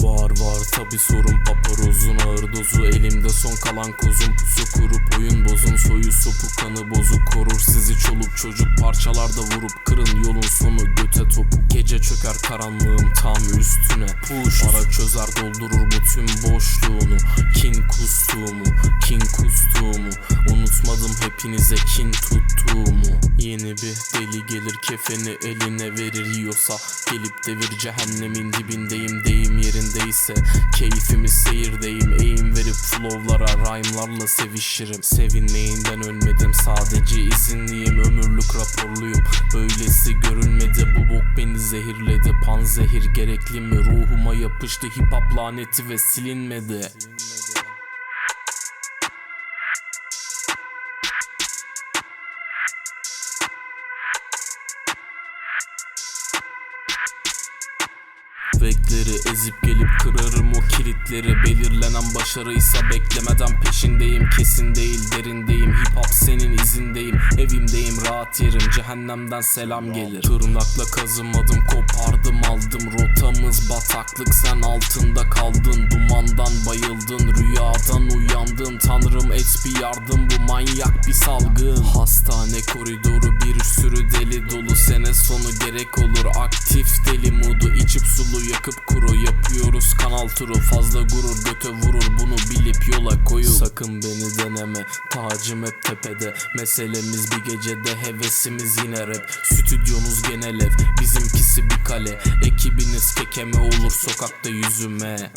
Var tabi sorun paparozun ağır dozu. Elimde son kalan kozun pusu kurup oyun bozun. Soyu sopu kanı bozuk korur sizi çoluk çocuk. Parçalarda vurup kırın yolun sonu. Göte topu Gece çöker karanlığım tam üstüne. Push. Para çözer doldurur bu tüm boşluğunu. Kin hepinize kin tuttuğumu Yeni bir deli gelir kefeni eline verir yiyorsa Gelip devir cehennemin dibindeyim deyim yerindeyse Keyfimiz seyirdeyim. Eğim verip flowlara rhyme'larla sevişirim. Sevinmeyinden ölmedim sadece izinliyim. Ömürlük raporluyum Böylesi görülmedi bu bok beni zehirledi Panzehir gerekli mi? Ruhuma yapıştı hip hop laneti ve silinmedi Bekleri ezip gelip kırarım o kilitleri. Belirlenen başarıysa beklemeden peşindeyim. Kesin değil derindeyim. Hip hop senin izindeyim. Evimdeyim rahat yerim. Cehennemden selam gelir. Tırnakla kazımadım kopardım aldım. Rotamız bataklık sen altında kaldın. Dumandan bayıldın rüyadan uyandın. Tanrım et bir yardım bu manyak bir salgın. Hastane koridoru bir sürü deli dolu. Sene sonu gerek olur. Aktif deli modu içip sulu yakıp kuru Yapıyoruz. Kanal turu fazla gurur göte vurur. Bunu bilip yola koyul Sakın beni deneme tacım hep tepede. Meselemiz bir gecede hevesimiz yine rap Stüdyonuz genel ev bizimkisi bir kale. Ekibiniz kekeme olur sokakta yüzüme